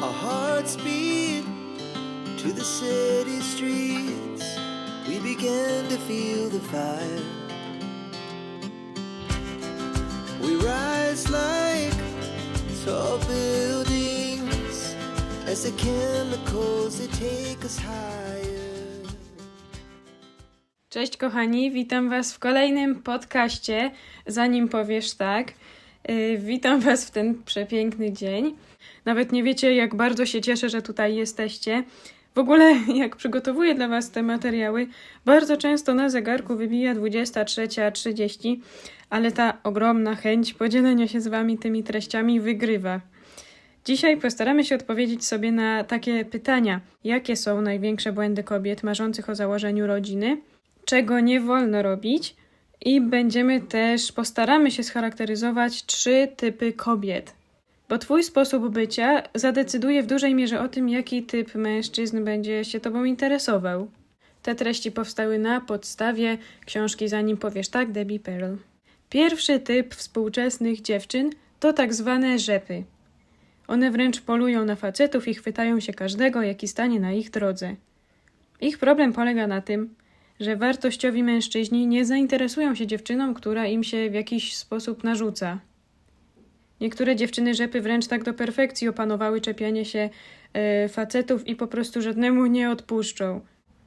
Our hearts beat to the city streets. We to feel the fire. We rise like tall buildings as the chemicals they take us higher. Cześć kochani, witam Was w kolejnym podcaście. Zanim powiesz tak, witam Was w ten przepiękny dzień. Nawet nie wiecie, jak bardzo się cieszę, że tutaj jesteście. W ogóle, jak przygotowuję dla Was te materiały, bardzo często na zegarku wybija 23.30, ale ta ogromna chęć podzielenia się z Wami tymi treściami wygrywa. Dzisiaj postaramy się odpowiedzieć sobie na takie pytania: jakie są największe błędy kobiet marzących o założeniu rodziny? czego nie wolno robić i będziemy też postaramy się scharakteryzować trzy typy kobiet. Bo twój sposób bycia zadecyduje w dużej mierze o tym, jaki typ mężczyzn będzie się tobą interesował. Te treści powstały na podstawie książki Zanim powiesz tak Debbie Pearl. Pierwszy typ współczesnych dziewczyn to tak zwane rzepy. One wręcz polują na facetów i chwytają się każdego, jaki stanie na ich drodze. Ich problem polega na tym, że wartościowi mężczyźni nie zainteresują się dziewczyną, która im się w jakiś sposób narzuca. Niektóre dziewczyny rzepy wręcz tak do perfekcji opanowały czepianie się e, facetów i po prostu żadnemu nie odpuszczą.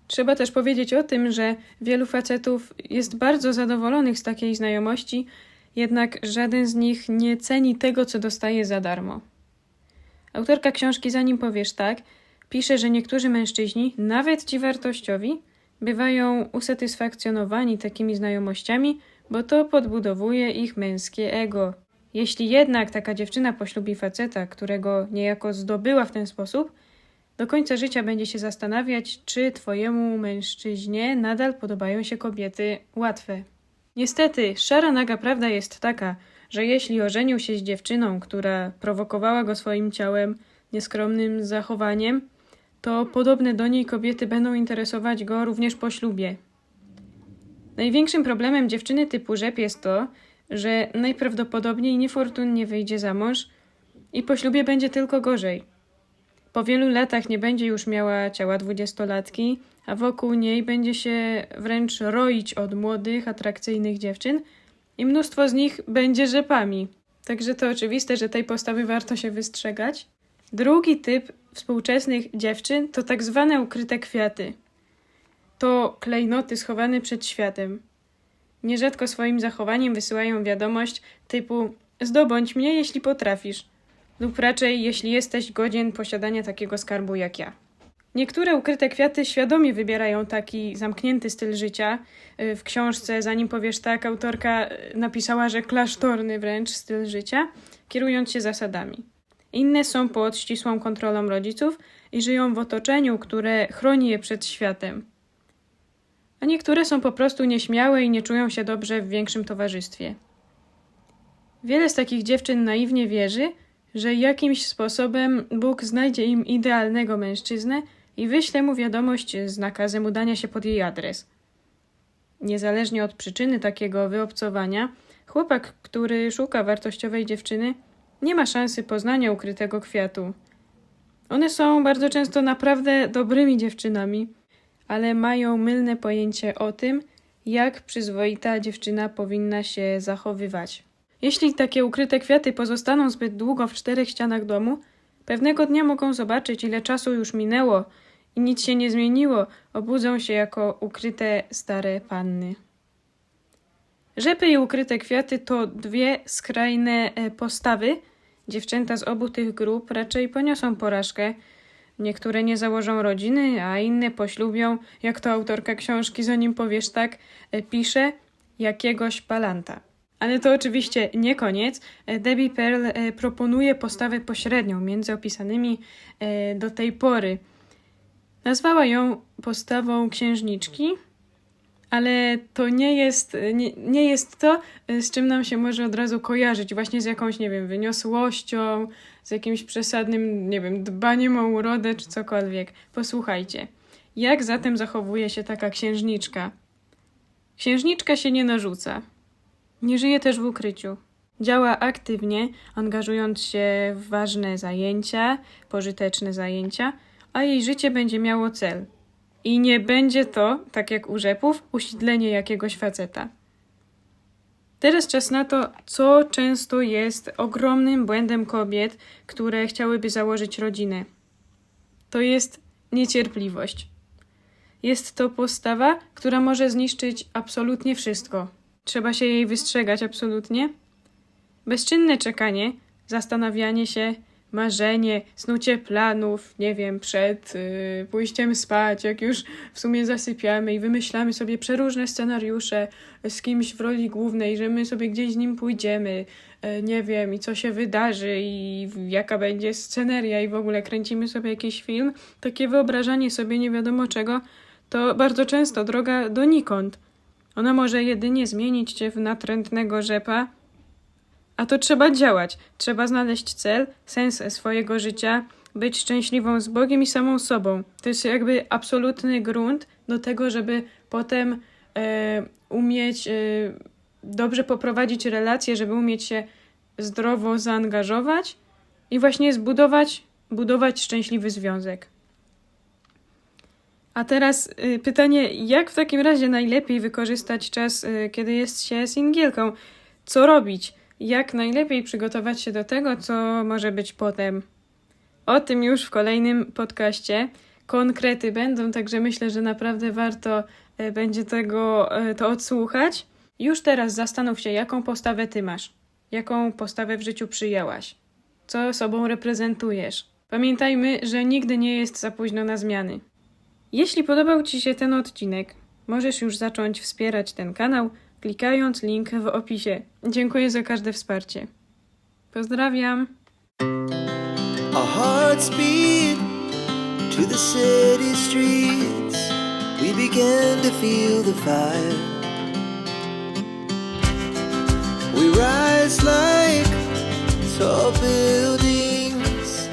Trzeba też powiedzieć o tym, że wielu facetów jest bardzo zadowolonych z takiej znajomości, jednak żaden z nich nie ceni tego, co dostaje za darmo. Autorka książki Zanim powiesz tak, pisze, że niektórzy mężczyźni, nawet ci wartościowi, bywają usatysfakcjonowani takimi znajomościami, bo to podbudowuje ich męskie ego. Jeśli jednak taka dziewczyna poślubi faceta, którego niejako zdobyła w ten sposób, do końca życia będzie się zastanawiać, czy twojemu mężczyźnie nadal podobają się kobiety łatwe. Niestety, szara naga prawda jest taka, że jeśli ożenił się z dziewczyną, która prowokowała go swoim ciałem, nieskromnym zachowaniem, to podobne do niej kobiety będą interesować go również po ślubie. Największym problemem dziewczyny typu rzep jest to, że najprawdopodobniej niefortunnie wyjdzie za mąż i po ślubie będzie tylko gorzej. Po wielu latach nie będzie już miała ciała dwudziestolatki, a wokół niej będzie się wręcz roić od młodych, atrakcyjnych dziewczyn i mnóstwo z nich będzie rzepami. Także to oczywiste, że tej postawy warto się wystrzegać. Drugi typ współczesnych dziewczyn to tak zwane ukryte kwiaty. To klejnoty schowane przed światem. Nierzadko swoim zachowaniem wysyłają wiadomość typu zdobądź mnie, jeśli potrafisz, lub raczej jeśli jesteś godzien posiadania takiego skarbu jak ja. Niektóre ukryte kwiaty świadomie wybierają taki zamknięty styl życia. Y, W książce, zanim powiesz tak, autorka y, napisała, że klasztorny wręcz styl życia, kierując się zasadami. Inne są pod ścisłą kontrolą rodziców i żyją w otoczeniu, które chroni je przed światem. A niektóre są po prostu nieśmiałe i nie czują się dobrze w większym towarzystwie. Wiele z takich dziewczyn naiwnie wierzy, że jakimś sposobem Bóg znajdzie im idealnego mężczyznę i wyśle mu wiadomość z nakazem udania się pod jej adres. Niezależnie od przyczyny takiego wyobcowania, chłopak, który szuka wartościowej dziewczyny, nie ma szansy poznania ukrytego kwiatu. One są bardzo często naprawdę dobrymi dziewczynami, ale mają mylne pojęcie o tym, jak przyzwoita dziewczyna powinna się zachowywać. Jeśli takie ukryte kwiaty pozostaną zbyt długo w czterech ścianach domu, pewnego dnia mogą zobaczyć, ile czasu już minęło i nic się nie zmieniło, obudzą się jako ukryte stare panny. Rzepy i ukryte kwiaty to dwie skrajne e, postawy. Dziewczęta z obu tych grup raczej poniosą porażkę. Niektóre nie założą rodziny, a inne poślubią, jak to autorka książki, zanim powiesz tak, e, pisze, jakiegoś palanta. Ale to oczywiście nie koniec. E, Debbie Pearl e, proponuje postawę pośrednią między opisanymi do tej pory. Nazwała ją postawą księżniczki, ale to nie jest, nie, nie jest to, y, z czym nam się może od razu kojarzyć, właśnie z jakąś, nie wiem, wyniosłością, z jakimś przesadnym, nie wiem, dbaniem o urodę czy cokolwiek. Posłuchajcie. Jak zatem zachowuje się taka księżniczka? Księżniczka się nie narzuca. Nie żyje też w ukryciu. Działa aktywnie, angażując się w ważne zajęcia, pożyteczne zajęcia, a jej życie będzie miało cel. I nie będzie to, tak jak u rzepów, usidlenie jakiegoś faceta. Teraz czas na to, co często jest ogromnym błędem kobiet, które chciałyby założyć rodzinę. To jest niecierpliwość. Jest to postawa, która może zniszczyć absolutnie wszystko. Trzeba się jej wystrzegać absolutnie. Bezczynne czekanie, zastanawianie się, marzenie, snucie planów, nie wiem, przed y, pójściem spać, jak już w sumie zasypiamy i wymyślamy sobie przeróżne scenariusze z kimś w roli głównej, że my sobie gdzieś z nim pójdziemy, e, nie wiem, i co się wydarzy, i jaka będzie sceneria, i w ogóle kręcimy sobie jakiś film. Takie wyobrażanie sobie nie wiadomo czego, to bardzo często droga donikąd. Ona może jedynie zmienić cię w natrętnego rzepa, a to trzeba działać. Trzeba znaleźć cel, sens swojego życia, być szczęśliwą z Bogiem i samą sobą. To jest jakby absolutny grunt do tego, żeby potem e, umieć e, dobrze poprowadzić relacje, żeby umieć się zdrowo zaangażować i właśnie zbudować budować szczęśliwy związek. A teraz y, pytanie, jak w takim razie najlepiej wykorzystać czas, y, kiedy jest się singielką? Co robić? Jak najlepiej przygotować się do tego, co może być potem? O tym już w kolejnym podcaście. Konkrety będą, także myślę, że naprawdę warto y, będzie tego y, to odsłuchać. Już teraz zastanów się, jaką postawę ty masz, jaką postawę w życiu przyjęłaś, co sobą reprezentujesz. Pamiętajmy, że nigdy nie jest za późno na zmiany. Jeśli podobał Ci się ten odcinek, możesz już zacząć wspierać ten kanał, klikając link w opisie. Dziękuję za każde wsparcie. Pozdrawiam! Our hearts beat to the city streets. We began to feel the fire. We rise like tall buildings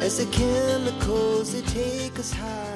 as the chemicals they take us high.